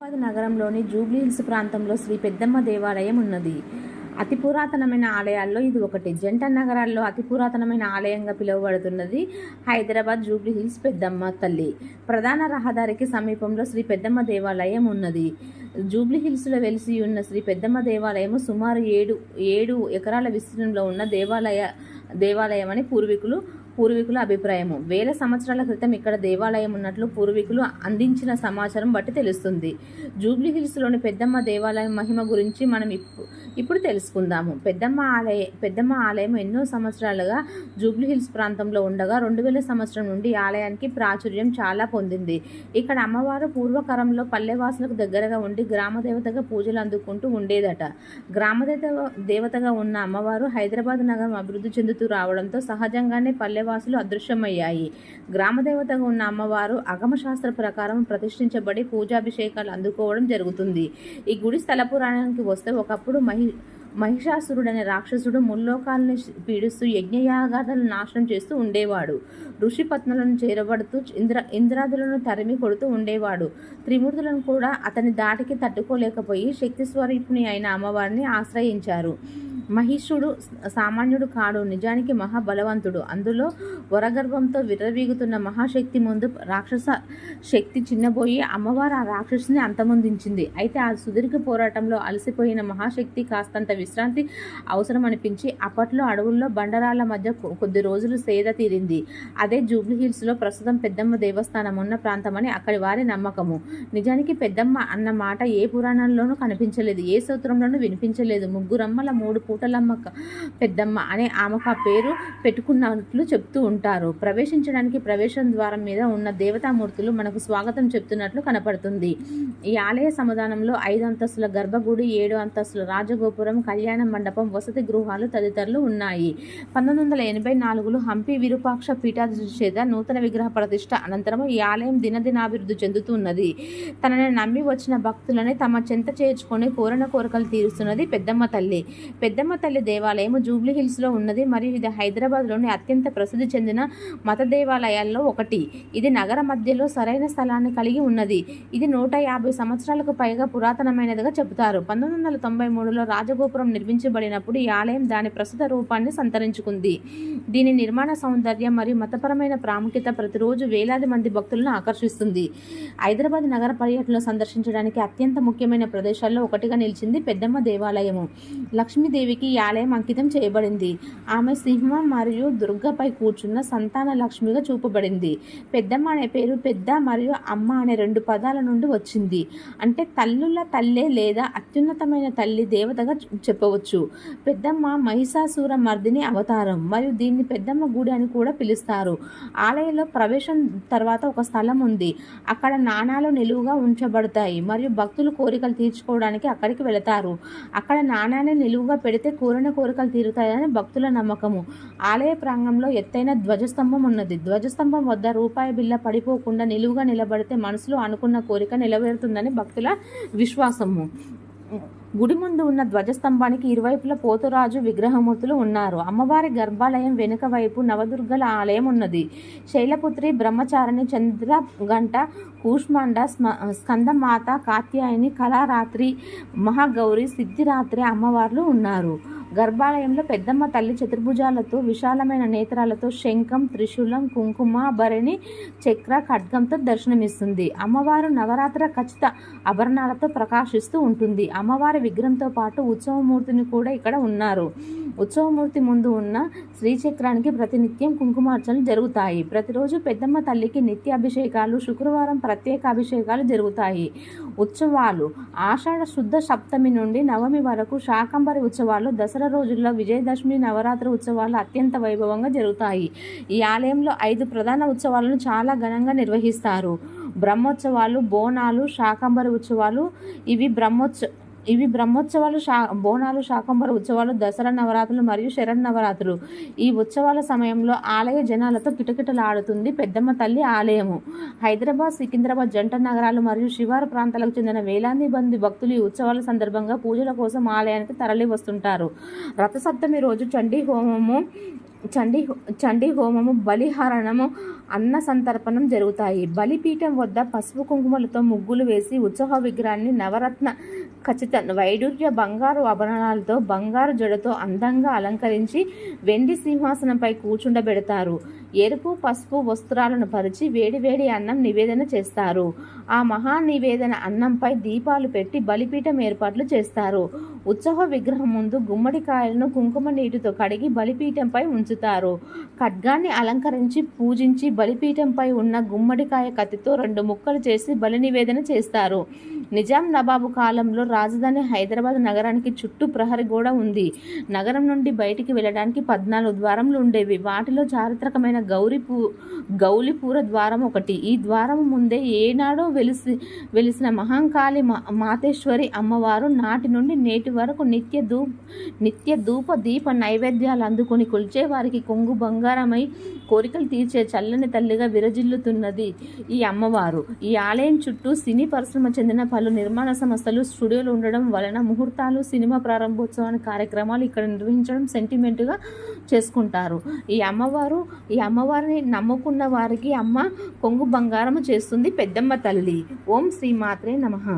హైదరాబాద్ నగరంలోని Jubilee hills ప్రాంతంలో శ్రీ పెద్దమ్మ దేవాలయం ఉన్నది. అతి పురాతనమైన ఆలయాల్లో ఇది ఒకటి. జంట నగరాల్లో అతి పురాతనమైన ఆలయంగా పిలువబడుతున్నది హైదరాబాద్ జూబ్లీ హిల్స్ పెద్దమ్మ తల్లి. ప్రధాన రహదారికి సమీపంలో శ్రీ పెద్దమ్మ దేవాలయం ఉన్నది. జూబ్లీ హిల్స్లో వెలిసి ఉన్న శ్రీ పెద్దమ్మ దేవాలయం సుమారు ఏడు ఏడు ఎకరాల విస్తీర్ణంలో ఉన్న దేవాలయ దేవాలయం అని పూర్వీకులు పూర్వీకుల అభిప్రాయము. వేల సంవత్సరాల క్రితం ఇక్కడ దేవాలయం ఉన్నట్లు పూర్వీకులు అందించిన సమాచారం బట్టి తెలుస్తుంది. జూబ్లీ హిల్స్లోని పెద్దమ్మ దేవాలయం మహిమ గురించి మనం ఇప్పుడు తెలుసుకుందాము. పెద్దమ్మ ఆలయ పెద్దమ్మ ఆలయం ఎన్నో సంవత్సరాలుగా జూబ్లీ హిల్స్ ప్రాంతంలో ఉండగా రెండు వేల సంవత్సరం నుండి ఆలయానికి ప్రాచుర్యం చాలా పొందింది. ఇక్కడ అమ్మవారు పూర్వకాలంలో పల్లెవాసులకు దగ్గరగా ఉండి గ్రామ దేవతగా పూజలు అందుకుంటూ ఉండేదట. గ్రామదేవత దేవతగా ఉన్న అమ్మవారు హైదరాబాద్ నగరం అభివృద్ధి చెందుతూ రావడంతో సహజంగానే పల్లె నగరవాసులు అదృశ్యమయ్యాయి. గ్రామదేవతగా ఉన్న అమ్మవారు అగమశాస్త్ర ప్రకారం ప్రతిష్ఠించబడి పూజాభిషేకాలు అందుకోవడం జరుగుతుంది. ఈ గుడి స్థల పురాణానికి వస్తే ఒకప్పుడు మహి మహిషాసురుడనే రాక్షసుడు ముల్లోకాలని పీడిస్తూ యజ్ఞయాగాలను నాశనం చేస్తూ ఉండేవాడు. ఋషిపత్నులను చేరబడుతూ ఇంద్ర ఇంద్రాదులను తరిమి కొడుతూ ఉండేవాడు. త్రిమూర్తులను కూడా అతని దాటికి తట్టుకోలేకపోయి శక్తి స్వరూపిణి అయిన అమ్మవారిని ఆశ్రయించారు. మహిషుడు సామాన్యుడు కాడు నిజానికి మహాబలవంతుడు. అందులో వరగర్భంతో విర్రవీగుతున్న మహాశక్తి ముందు రాక్షస శక్తి చిన్నబోయి అమ్మవారు ఆ రాక్షసుని అంతమొందించింది. అయితే ఆ సుదీర్ఘ పోరాటంలో అలసిపోయిన మహాశక్తి కాస్తంత విశ్రాంతి అవసరం అనిపించి అప్పట్లో అడవుల్లో బండరాళ్ళ మధ్య కొద్ది రోజులు సేద తీరింది. అదే జూబ్లీ హిల్స్లో ప్రస్తుతం పెద్దమ్మ దేవస్థానం ఉన్న ప్రాంతమని అక్కడి వారి నమ్మకము. నిజానికి పెద్దమ్మ అన్న మాట ఏ పురాణంలోనూ కనిపించలేదు ఏ సూత్రంలోనూ వినిపించలేదు. ముగ్గురమ్మల మూడు పూటలమ్మ పెద్దమ్మ అనే ఆమెకు ఆ పేరు పెట్టుకున్నట్లు చెప్తూ ఉంటారు. ప్రవేశించడానికి ప్రవేశం ద్వారం మీద ఉన్న దేవతామూర్తులు మనకు స్వాగతం చెప్తున్నట్లు కనపడుతుంది. ఈ ఆలయ సమాధానంలో ఐదు అంతస్తుల గర్భగుడి ఏడు అంతస్తుల రాజగోపురం కళ్యాణ మండపం వసతి గృహాలు తదితరులు ఉన్నాయి. పంతొమ్మిది వందల ఎనభై నాలుగులో హంపి విరూపాక్ష పీఠాధి చేత నూతన విగ్రహ ప్రతిష్ట అనంతరం ఈ ఆలయం దినదినాభివృద్ధి చెందుతున్నది. తనని నమ్మి వచ్చిన భక్తులని తమ చెంత చేర్చుకొని కోరిన కోరికలు తీరుస్తున్నది పెద్దమ్మ తల్లి. పెద్దమ్మ తల్లి దేవాలయం జూబ్లీ హిల్స్లో ఉన్నది. మరియు ఇది హైదరాబాద్లోని అత్యంత ప్రసిద్ధి చెందిన మత దేవాలయాల్లో ఒకటి. ఇది నగర మధ్యలో సరైన స్థలాన్ని కలిగి ఉన్నది. ఇది నూట యాభై సంవత్సరాలకు పైగా పురాతనమైనదిగా చెబుతారు. పంతొమ్మిది వందల తొంభై మూడులో రాజగోపురం నిర్మించబడినప్పుడు ఈ ఆలయం దాని ప్రస్తుత రూపాన్ని సంతరించుకుంది. దీని నిర్మాణ సౌందర్యం మరియు మతపరమైన ప్రాముఖ్యత ప్రతిరోజు వేలాది మంది భక్తులను ఆకర్షిస్తుంది. హైదరాబాద్ నగర పర్యటనలో సందర్శించడానికి అత్యంత ముఖ్యమైన ప్రదేశాల్లో ఒకటిగా నిలిచింది పెద్దమ్మ దేవాలయము. లక్ష్మీదేవికి ఈ ఆలయం అంకితం చేయబడింది. ఆమె సింహం మరియు దుర్గపై కూర్చున్న సంతాన లక్ష్మిగా చూపబడింది. పెద్దమ్మ అనే పేరు పెద్ద మరియు అమ్మ అనే రెండు పదాల నుండి వచ్చింది. అంటే తల్లుల తల్లే లేదా అత్యున్నతమైన తల్లి దేవతగా చెప్పవచ్చు. పెద్దమ్మ మహిషాసుర మర్దిని అవతారం మరియు దీన్ని పెద్దమ్మ గుడి అని కూడా పిలుస్తారు. ఆలయంలో ప్రవేశం తర్వాత ఒక స్థలం ఉంది. అక్కడ నాణాలు నిలువుగా ఉంచబడతాయి మరియు భక్తులు కోరికలు తీర్చుకోవడానికి అక్కడికి వెళతారు. అక్కడ నాణాన్ని నిలువుగా పెడితే కోరిన కోరికలు తీరుతాయని భక్తుల నమ్మకము. ఆలయ ప్రాంగంలో ఎత్తైన ధ్వజస్తంభం ఉన్నది. ధ్వజస్తంభం వద్ద రూపాయి బిల్ల పడిపోకుండా నిలువుగా నిలబడితే మనసులో అనుకున్న కోరిక నెరవేరుతుందని భక్తుల విశ్వాసము. గుడి ముందు ఉన్న ధ్వజస్తంభానికి ఇరువైపులా పోతురాజు విగ్రహమూర్తులు ఉన్నారు. అమ్మవారి గర్భాలయం వెనుక వైపు నవదుర్గల ఆలయం ఉన్నది. శైలపుత్రి బ్రహ్మచారిణి చంద్రగంట కూష్మాండ స్మ స్కందమాత కాత్యాయని కళారాత్రి మహాగౌరి సిద్ధిరాత్రి అమ్మవార్లు ఉన్నారు. గర్భాలయంలో పెద్దమ్మ తల్లి చతుర్భుజాలతో విశాలమైన నేత్రాలతో శంఖం త్రిశూలం కుంకుమ భరణి చక్ర ఖడ్గంతో దర్శనమిస్తుంది. అమ్మవారు నవరాత్ర ఖచ్చిత ఆభరణాలతో ప్రకాశిస్తూ ఉంటుంది. అమ్మవారి విగ్రహంతో పాటు ఉత్సవమూర్తిని కూడా ఇక్కడ ఉన్నారు. ఉత్సవమూర్తి ముందు ఉన్న శ్రీచక్రానికి ప్రతినిత్యం కుంకుమార్చనలు జరుగుతాయి. ప్రతిరోజు పెద్దమ్మ తల్లికి నిత్య అభిషేకాలు శుక్రవారం ప్రత్యేక అభిషేకాలు జరుగుతాయి. ఉత్సవాలు ఆషాఢ శుద్ధ సప్తమి నుండి నవమి వరకు శాకంబరి ఉత్సవాలు దసరా రోజుల్లో విజయదశమి నవరాత్రి ఉత్సవాలు అత్యంత వైభవంగా జరుగుతాయి. ఈ ఆలయంలో ఐదు ప్రధాన ఉత్సవాలను చాలా ఘనంగా నిర్వహిస్తారు. బ్రహ్మోత్సవాలు బోనాలు శాకంబరి ఉత్సవాలు. ఇవి బ్రహ్మోత్సవ ఇవి బ్రహ్మోత్సవాలు శా బోనాలు శాకంబర ఉత్సవాలు దసరా నవరాత్రులు మరియు శరణ్ నవరాత్రులు. ఈ ఉత్సవాల సమయంలో ఆలయ జనాలతో కిటకిటలాడుతుంది పెద్దమ్మ తల్లి ఆలయము. హైదరాబాద్ సికింద్రాబాద్ జంట నగరాలు మరియు శివారు ప్రాంతాలకు చెందిన వేలాది మంది భక్తులు ఈ ఉత్సవాల సందర్భంగా పూజల కోసం ఆలయానికి తరలి వస్తుంటారు రథసప్తమి రోజు చండీ హోమము చండీ చండీ హోమము బలిహరణము అన్న సంతర్పణం జరుగుతాయి. బలిపీఠం వద్ద పసుపు కుంకుమలతో ముగ్గులు వేసి ఉత్సవ విగ్రహాన్ని నవరత్న ఖచ్చిత వైడూర్య బంగారు ఆభరణాలతో బంగారు జడతో అందంగా అలంకరించి వెండి సింహాసనంపై కూర్చుండబెడతారు. ఎరుపు పసుపు వస్త్రాలను పరిచి వేడివేడి అన్నం నివేదన చేస్తారు. ఆ మహా నివేదన అన్నంపై దీపాలు పెట్టి బలిపీఠం ఏర్పాట్లు చేస్తారు. ఉత్సవ విగ్రహం ముందు గుమ్మడికాయలను కుంకుమ నీటితో కడిగి బలిపీఠంపై ఉంచుతారు. ఖడ్గాన్ని అలంకరించి పూజించి బలిపీఠంపై ఉన్న గుమ్మడికాయ కత్తితో రెండు ముక్కలు చేసి బలి నివేదన చేస్తారు. నిజాం నవాబు కాలంలో రాజధాని హైదరాబాద్ నగరానికి చుట్టూ ప్రహరీ గోడ ఉంది. నగరం నుండి బయటికి వెళ్ళడానికి పద్నాలుగు ద్వారములు ఉండేవి. వాటిలో చారిత్రకమైన గౌరీపూ గౌలిపూర ద్వారం ఒకటి. ఈ ద్వారం ముందే ఏనాడో వెలిసి వెలిసిన మహంకాళి మా మాతేశ్వరి అమ్మవారు నాటి నుండి నేటి వరకు నిత్య దూ నిత్య ధూప దీప నైవేద్యాలు అందుకొని కొలిచే వారికి కొంగు బంగారమై కోరికలు తీర్చే చల్లని తల్లిగా విరజిల్లుతున్నది ఈ అమ్మవారు. ఈ ఆలయం చుట్టూ సినీ పరిశ్రమ చెందిన పలు నిర్మాణ సంస్థలు స్టూడియోలు ఉండడం వలన ముహూర్తాలు సినిమా ప్రారంభోత్సవాన్ని కార్యక్రమాలు ఇక్కడ నిర్వహించడం సెంటిమెంట్గా చేసుకుంటారు. ఈ అమ్మవారు ఈ అమ్మవారిని నమ్ముకున్న వారికి అమ్మ కొంగు బంగారము చేస్తుంది పెద్దమ్మ తల్లి. ఓం శ్రీ మాత్రే నమః.